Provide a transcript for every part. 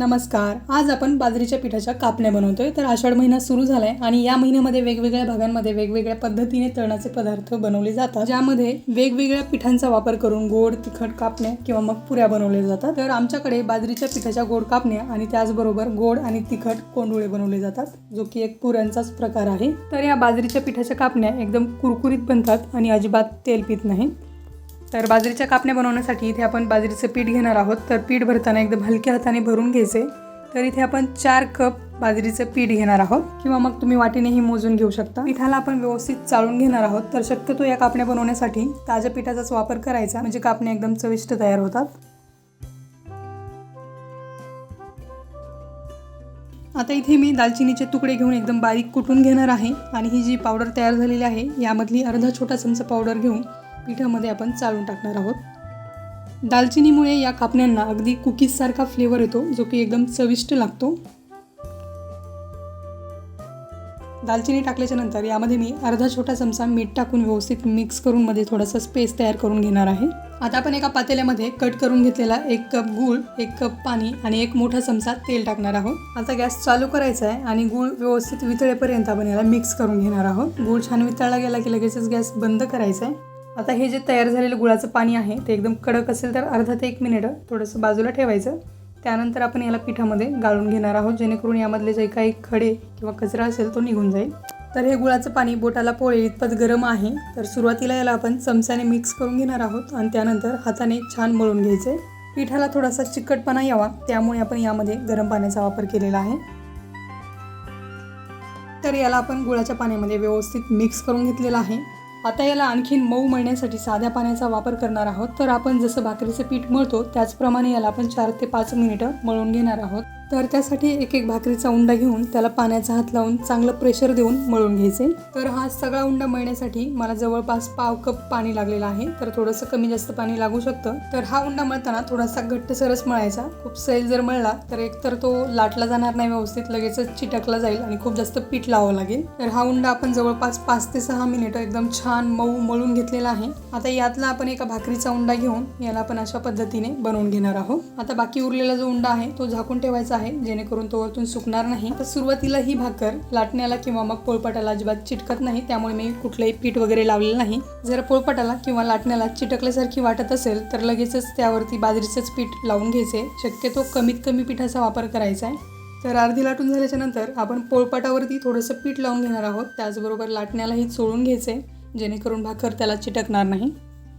नमस्कार. आज आपण बाजरीच्या पिठाच्या कापण्या बनवतोय. तर आषाढ महिना सुरू झालाय आणि या महिन्यामध्ये वेगवेगळ्या भागांमध्ये वेगवेगळ्या पद्धतीने तळणाचे पदार्थ बनवले जातात. ज्यामध्ये वेगवेगळ्या पिठांचा वापर करून गोड तिखट कापण्या किंवा मग पुऱ्या बनवल्या जातात. तर आमच्याकडे बाजरीच्या पिठाच्या गोड कापण्या आणि त्याचबरोबर गोड आणि तिखट कोंडुळे बनवले जातात जो की एक पुऱ्यांचाच प्रकार आहे. तर या बाजरीच्या पिठाच्या कापण्या एकदम कुरकुरीत बनतात आणि अजिबात तेलपीत नाही. नाहीत तर बाजरीच्या कापण्या बनवण्यासाठी इथे आपण बाजरीचं पीठ घेणार आहोत. तर पीठ भरताना एकदम हलक्या हाताने भरून घ्यायचे. तर इथे आपण चार कप बाजरीचं पीठ घेणार आहोत. किंवा मग तुम्ही वाटीनेही मोजून घेऊ शकता. पिठाला आपण व्यवस्थित चाळून घेणार आहोत. तर शक्यतो या कापण्या बनवण्यासाठी ताज्या पिठाचाच वापर करायचा. म्हणजे कापण्या एकदम चविष्ट तयार होतात. आता इथे मी दालचिनीचे तुकडे घेऊन एकदम बारीक कुटून घेणार आहे. आणि ही जी पावडर तयार झालेली आहे यामधली अर्धा छोटा चमचा पावडर घेऊन पिठामध्ये आपण चालून टाकणार आहोत. दालचिनीमुळे या कापण्यांना अगदी कुकीजसारखा फ्लेवर येतो जो की एकदम चविष्ट लागतो. दालचिनी टाकल्याच्या नंतर यामध्ये मी अर्धा छोटा चमचा मीठ टाकून व्यवस्थित मिक्स करून मध्ये थोडासा स्पेस तयार करून घेणार आहे. आता आपण एका पातेल्यामध्ये कट करून घेतलेला एक कप गूळ एक कप पाणी आणि एक मोठा चमचा तेल टाकणार आहोत. आता गॅस चालू करायचा आहे आणि गूळ व्यवस्थित वितळेपर्यंत आपण याला मिक्स करून घेणार आहोत. गूळ छान वितळला गेला की लगेचच गॅस बंद करायचा आहे. आता हे जे तयार झालेलं गुळाचं पाणी आहे ते एकदम कडक असेल तर अर्धा ते एक मिनिट थोडंसं बाजूला ठेवायचं. त्यानंतर आपण याला पिठामध्ये गाळून घेणार आहोत जेणेकरून यामधले जे काही खडे किंवा कचरा असेल तो निघून जाईल. तर हे गुळाचं पाणी बोटाला पोळे इतपत गरम आहे. तर सुरुवातीला याला आपण चमच्याने मिक्स करून घेणार आहोत आणि त्यानंतर हाताने छान मळून घ्यायचे. पिठाला थोडासा चिकटपणा यावा त्यामुळे आपण यामध्ये गरम पाण्याचा वापर केलेला आहे. तर याला आपण गुळाच्या पाण्यामध्ये व्यवस्थित मिक्स करून घेतलेला आहे. आता याला आणखीन मऊ मळण्यासाठी साध्या पाण्याचा वापर करणार आहोत. तर आपण जसं भाकरीचं पीठ मळतो त्याचप्रमाणे याला आपण चार ते पाच मिनिटं मळून घेणार आहोत. तर त्यासाठी एक एक भाकरीचा उंडा घेऊन त्याला पाण्याचा हात लावून चांगलं प्रेशर देऊन मळून घ्यायचे. तर हा सगळा उंडा मळण्यासाठी मला जवळपास पाव कप पाणी लागलेलं आहे. तर थोडंसं कमी जास्त पाणी लागू शकतं. तर हा उंडा मळताना थोडासा घट्ट सरस मळायचा. खूप सैल जर मळला तर एकतर तो लाटला जाणार नाही व्यवस्थित लगेचच चिटकला जाईल आणि खूप जास्त पीठ लावावं लागेल. तर हा उंडा आपण जवळपास पाच ते सहा मिनिटं एकदम छान मऊ मळून घेतलेला आहे. आता यातला आपण एका भाकरीचा उंडा घेऊन याला आपण अशा पद्धतीने बनवून घेणार आहोत. आता बाकी उरलेला जो उंडा आहे तो झाकून ठेवायचा आहे जेणेकरून तो वरतून सुकणार नाही. तर सुरुवातीला ही भाकर लाटण्याला किंवा मग पोळपाटाला अजिबात चिटकत नाही. त्यामुळे मी कुठलंही पीठ वगैरे लावलेलं नाही. जर पोळपाटाला किंवा लाटण्याला चिटकल्यासारखी वाटत असेल तर लगेचच त्यावरती बाजरीचंच पीठ लावून घ्यायचे. शक्यतो कमीत कमी पिठाचा वापर करायचा आहे. तर अर्धी लाटून झाल्याच्यानंतर आपण पोळपाटावरती थोडंसं पीठ लावून घेणार आहोत. त्याचबरोबर लाटण्यालाही चोळून घ्यायचे जेणेकरून भाकर त्याला चिटकणार नाही.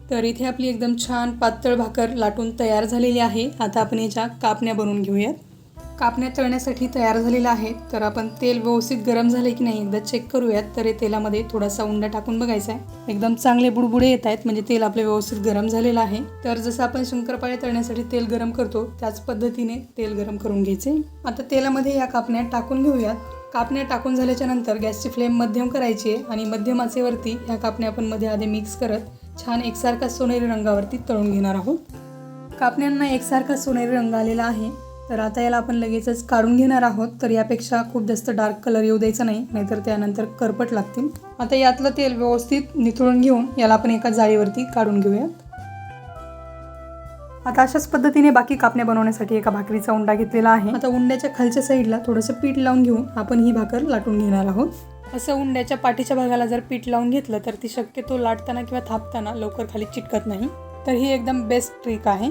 तर इथे आपली एकदम छान पातळ भाकर लाटून तयार झालेली आहे. आता आपण याच्या कापण्या बनवून घेऊयात. कापण्या तळण्यासाठी तयार झालेला आहे. तर आपण तेल व्यवस्थित गरम झाले की नाही एकदा चेक करूयात. तर हे तेलामध्ये थोडासा उंडा टाकून बघायचा आहे एकदम चांगले बुडबुडे येत आहेत म्हणजे तेल आपले व्यवस्थित गरम झालेलं आहे. तर जसं आपण शंकरपाळे तळण्यासाठी तेल गरम करतो त्याच पद्धतीने तेल गरम करून घ्यायचे. आता तेलामध्ये या कापण्या टाकून घेऊयात. कापण्या टाकून झाल्याच्यानंतर गॅसची फ्लेम मध्यम करायची आहे आणि मध्यम आचेवरती ह्या कापण्या आपण मध्ये आधी मिक्स करत छान एकसारखा सोनेरी रंगावरती तळून घेणार आहोत. कापण्यांना एकसारखा सोनेरी रंग आलेला आहे. तर आता याला आपण लगेचच काढून घेणार आहोत. तर यापेक्षा खूप जास्त डार्क कलर येऊ द्यायचा नाही नाहीतर त्यानंतर करपट लागतील. आता यातलं तेल व्यवस्थित निथळून घेऊन याला आपण एका जाळीवरती काढून घेऊयात. आता अशाच पद्धतीने बाकी कापण्या बनवण्यासाठी एका भाकरीचा उंडा घेतलेला आहे. आता उंड्याच्या खालच्या साईडला थोडंसं पीठ लावून घेऊन आपण ही भाकर लाटून घेणार आहोत. असं उंड्याच्या पाठीच्या भागाला जर पीठ लावून घेतलं तर ती शक्यतो लाटताना किंवा थापताना लवकर खाली चिटकत नाही. तर ही एकदम बेस्ट ट्रिक आहे.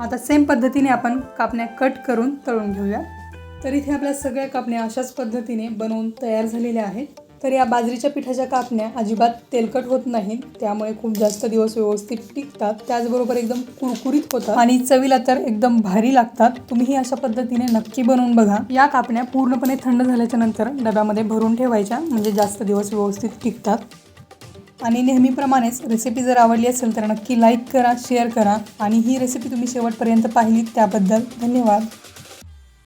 आता सेम पद्धतीने आपण कापण्या कट करून तळून घेऊया. तर इथे आपल्या सगळ्या कापण्या अशाच पद्धतीने बनवून तयार झालेल्या आहेत. तर या बाजरीच्या पिठाच्या कापण्या अजिबात तेलकट होत नाहीत. त्यामुळे खूप जास्त दिवस व्यवस्थित टिकतात. त्याचबरोबर एकदम कुरकुरीत होतात आणि चवीला तर एकदम भारी लागतात. तुम्हीही अशा पद्धतीने नक्की बनवून बघा. या कापण्या पूर्णपणे थंड झाल्याच्यानंतर डब्यामध्ये भरून ठेवायच्या. म्हणजे जास्त दिवस व्यवस्थित टिकतात. आणि नेहमीप्रमाणेच रेसिपी जर आवडली असेल तर नक्की लाईक करा शेअर करा आणि ही रेसिपी तुम्ही शेवटपर्यंत पाहिली त्याबद्दल धन्यवाद.